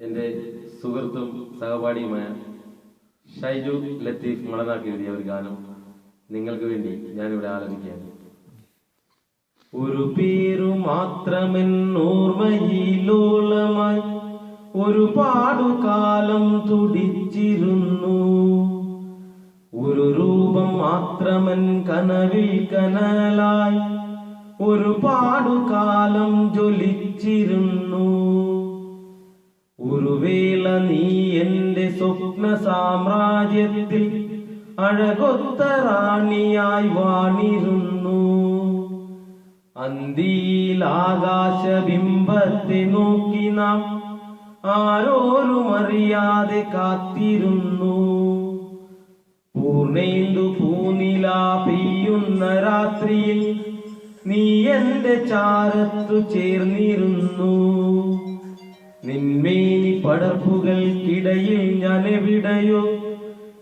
എന്റെ സുഹൃത്തും സഹപാഠിയുമായ ഷൈജു ലത്തീഫ് മണനാക്കി എഴുതിയ ഒരു ഗാനം നിങ്ങൾക്ക് വേണ്ടി ഞാനിവിടെ ആലപിക്കുകയാണ്. ഒരു പേരു മാത്രമെൻ ഓർമ്മയിലോളമായി ഒരുപാടു കാലം തുടിച്ചിരുന്നു. ഒരു രൂപം മാത്രമൻ കനവിൽ കനലായി ഒരു പാടുകാലം ജ്വലിച്ചിരുന്നു. ഒരു നീ എന്റെ സ്വപ്ന സാമ്രാജ്യത്തിൽ അഴകൊത്ത റാണിയായി വാണിരുന്നു. അന്തിയിൽ ആകാശ ബിംബത്തെ നോക്കി നാം ആരോരും അറിയാതെ കാത്തിരുന്നു. പൂർണേന്ദു പൂനില പെയ്യുന്ന രാത്രിയിൽ നീ എന്റെ ചാരത്തു ചേർന്നിരുന്നു. നിന്മേനി പടർപ്പുകൾക്കിടയിൽ ഞാൻ എവിടെയോ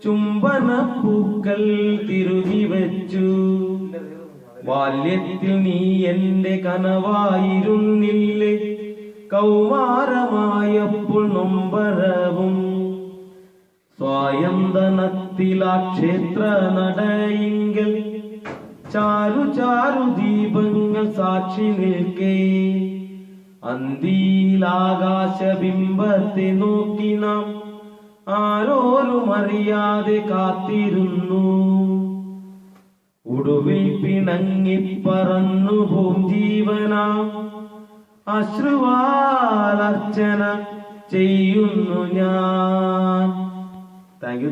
ചുംബന പൂക്കൾ തിരുകി വെച്ചു. ബാല്യത്തിൽ നീ എന്റെ കനവായിരുന്നില്ലേ. കൗമാരമായപ്പോൾ നൊമ്പരവും സ്വായന്തനത്തിലാ ക്ഷേത്ര നടയിങ്കൽ ചാരു ചാരു ദീപങ്ങൾ സാക്ഷി നിൽക്കേ. അന്തിയിലാകാശബിംബത്തെ നോക്കി നാം ആരോരും അറിയാതെ കാത്തിരുന്നു. ഒടുവിൽ പിണങ്ങിപ്പറന്നു പോം ജീവന. അശ്രുവാലർച്ചന ചെയ്യുന്നു ഞാൻ. Thank you